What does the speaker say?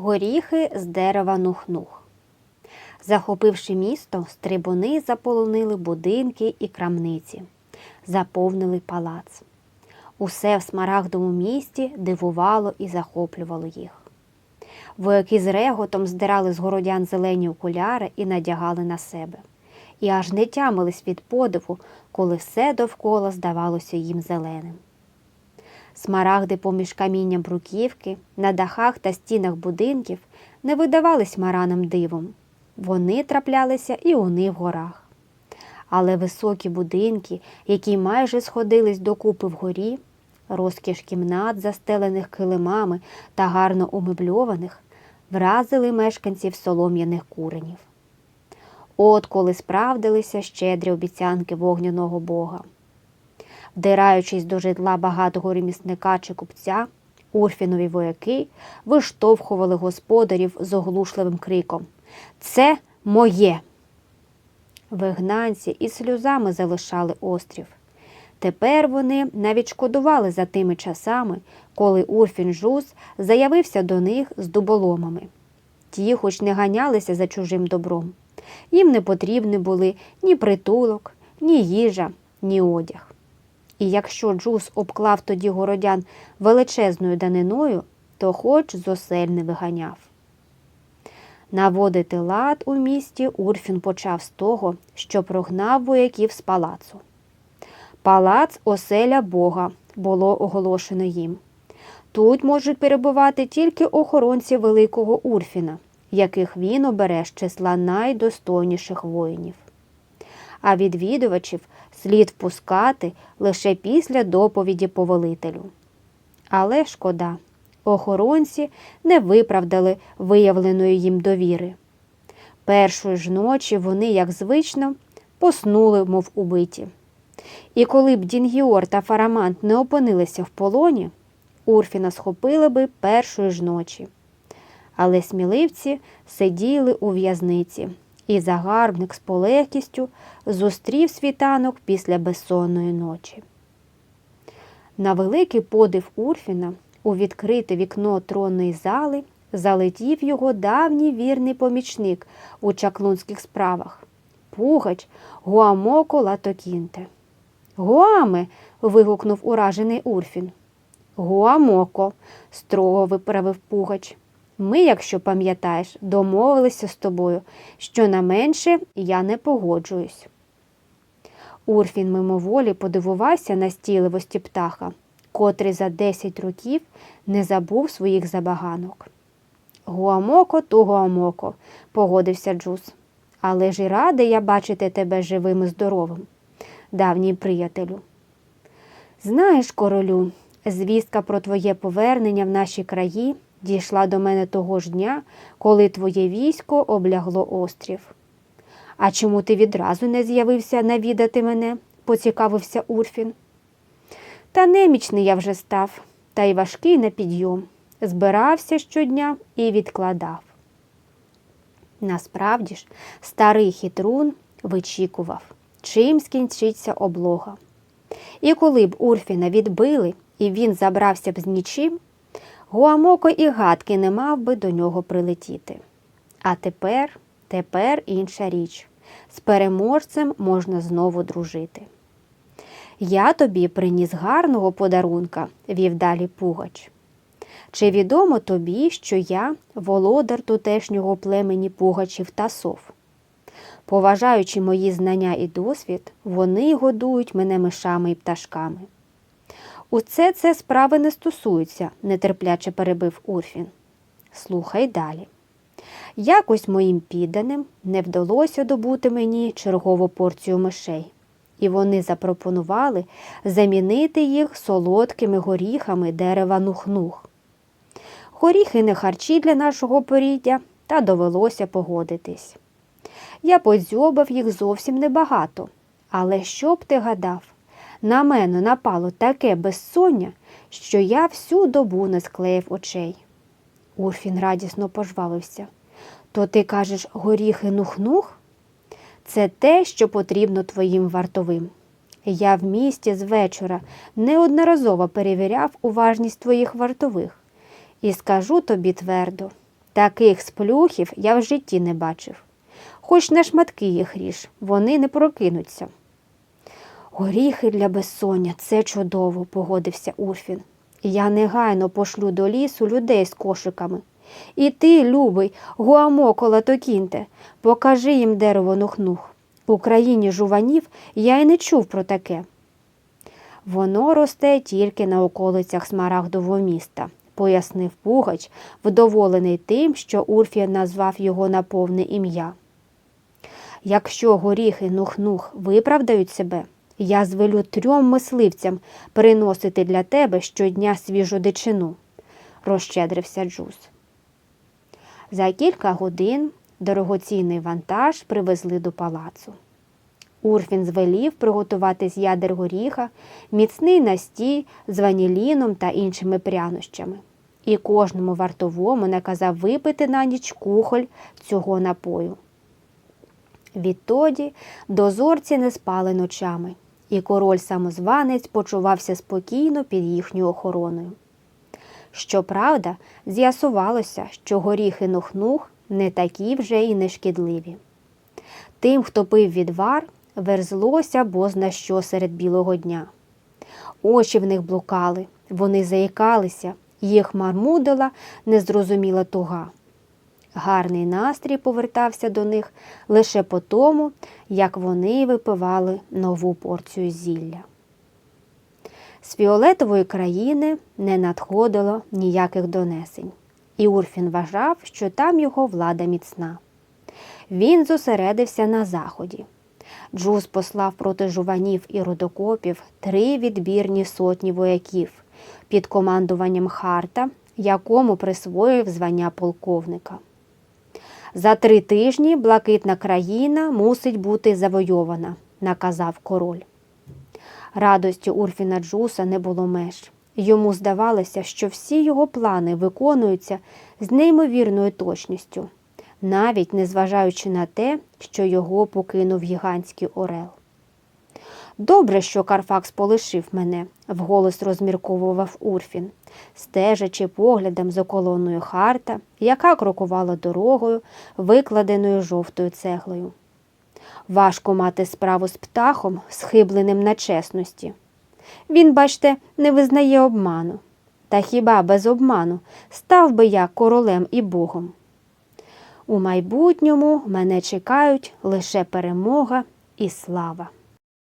Горіхи з дерева нух-нух. Захопивши місто, стрибуни заполонили будинки і крамниці, заповнили палац. Усе в смарагдовому місті дивувало і захоплювало їх. Вояки з реготом здирали з городян зелені окуляри і надягали на себе. І аж не тямились від подиву, коли все довкола здавалося їм зеленим. Смарагди поміж камінням бруківки, на дахах та стінах будинків не видавались маранам дивом. Вони траплялися і у них в горах. Але високі будинки, які майже сходились докупи вгорі, розкіш кімнат, застелених килимами та гарно умебльованих, вразили мешканців солом'яних куренів. От коли справдилися щедрі обіцянки вогняного бога. Вдираючись до житла багатого ремісника чи купця, Урфінові вояки виштовхували господарів з оглушливим криком Це моє. Вигнанці із сльозами залишали острів. Тепер вони навіть шкодували за тими часами, коли Урфін Жус заявився до них з дуболомами. Ті, хоч не ганялися за чужим добром. Їм не потрібні були ні притулок, ні їжа, ні одяг. І якщо Джус обклав тоді городян величезною даниною, то хоч з осель не виганяв. Наводити лад у місті Урфін почав з того, що прогнав вояків з палацу. Палац оселя Бога було оголошено їм. Тут можуть перебувати тільки охоронці великого Урфіна, яких він обере з числа найдостойніших воїнів. А відвідувачів слід впускати лише після доповіді повелителю. Але шкода, охоронці не виправдали виявленої їм довіри. Першої ж ночі вони, як звично, поснули, мов убиті. І коли б Дінгіор та Фарамант не опинилися в полоні, Урфіна схопили би першої ж ночі. Але сміливці сиділи у в'язниці, і загарбник з полегкістю зустрів світанок після безсонної ночі. На великий подив Урфіна у відкрите вікно тронної зали залетів його давній вірний помічник у чаклунських справах пугач Гуамоко Латокінте. Гуаме. вигукнув уражений Урфін. Гуамоко, строго виправив Пугач. Ми, якщо пам'ятаєш, домовилися з тобою, що на менше я не погоджуюсь. Урфін мимоволі подивувався на стійливості птаха, котрий за десять років не забув своїх забаганок. Гуамоко, то гуамоко, погодився Джус. Але ж і радий я бачити тебе живим і здоровим, давній приятелю. Знаєш, королю, звістка про твоє повернення в наші краї дійшла до мене того ж дня, коли твоє військо облягло острів. А чому ти відразу не з'явився навідати мене? поцікавився Урфін. Та немічний я вже став, та й важкий на підйом. Збирався щодня і відкладав. Насправді ж, старий хитрун вичікував, чим скінчиться облога. І коли б Урфіна відбили і він забрався б з нічим, Гуамоко і гадки не мав би до нього прилетіти. А тепер, тепер інша річ. З переможцем можна знову дружити. Я тобі приніс гарного подарунка, вів далі Пугач. Чи відомо тобі, що я володар тутешнього племені Пугачів та сов? Поважаючи мої знання і досвід, вони годують мене мишами і пташками. Усе це справи не стосуються, нетерпляче перебив Урфін. Слухай далі. Якось моїм підданим не вдалося добути мені чергову порцію мишей, і вони запропонували замінити їх солодкими горіхами дерева нух-нух. Горіхи не харчі для нашого поріддя, та довелося погодитись. Я подзьобав їх зовсім небагато, але що б ти гадав? На мене напало таке безсоння, що я всю добу не склеїв очей. Урфін радісно пожвавився. То ти кажеш горіхи нух-нух? Це те, що потрібно твоїм вартовим. Я в місті з вечора неодноразово перевіряв уважність твоїх вартових. І скажу тобі твердо, Таких сплюхів я в житті не бачив. Хоч на шматки їх ріж, вони не прокинуться. Горіхи для безсоння це чудово, погодився Урфін. Я негайно пошлю до лісу людей з кошиками. І ти, любий, гуамокола Токінте, покажи їм дерево нухнух. У країні жуванів я й не чув про таке. Воно росте тільки на околицях Смарагдового міста, пояснив Пугач, вдоволений тим, що Урфін назвав його на повне ім'я. Якщо горіхи нух-нух виправдають себе, я звелю трьом мисливцям приносити для тебе щодня свіжу дичину, розщедрився Джуз. За кілька годин дорогоцінний вантаж привезли до палацу. Урфін звелів приготувати з ядер горіха міцний настій з ваніліном та іншими прянощами. І кожному вартовому наказав випити на ніч кухоль цього напою. Відтоді дозорці не спали ночами, і король самозванець почувався спокійно під їхньою охороною. Щоправда, з'ясувалося, що горіхи нухнух не такі вже і нешкідливі. Тим, хто пив відвар, верзлося бозна що серед білого дня. Очі в них блукали, вони заїкалися, їх мармудила незрозуміла туга. Гарний настрій повертався до них лише по тому, як вони випивали нову порцію зілля. З фіолетової країни не надходило ніяких донесень, і Урфін вважав, що там його влада міцна. Він зосередився на заході. Джуз послав проти жуванів і рудокопів три відбірні сотні вояків під командуванням Харта, якому присвоїв звання полковника. За три тижні блакитна країна мусить бути завойована, наказав король. Радості Урфіна Джуса не було меж. Йому здавалося, що всі його плани виконуються з неймовірною точністю, навіть незважаючи на те, що його покинув гігантський орел. Добре, що Карфакс полишив мене, вголос розмірковував Урфін, стежачи поглядом за колоною Харта, яка крокувала дорогою, викладеною жовтою цеглою. Важко мати справу з птахом, схибленим на чесності. Він, бачте, не визнає обману. Та хіба без обману став би я королем і богом? У майбутньому мене чекають лише перемога і слава.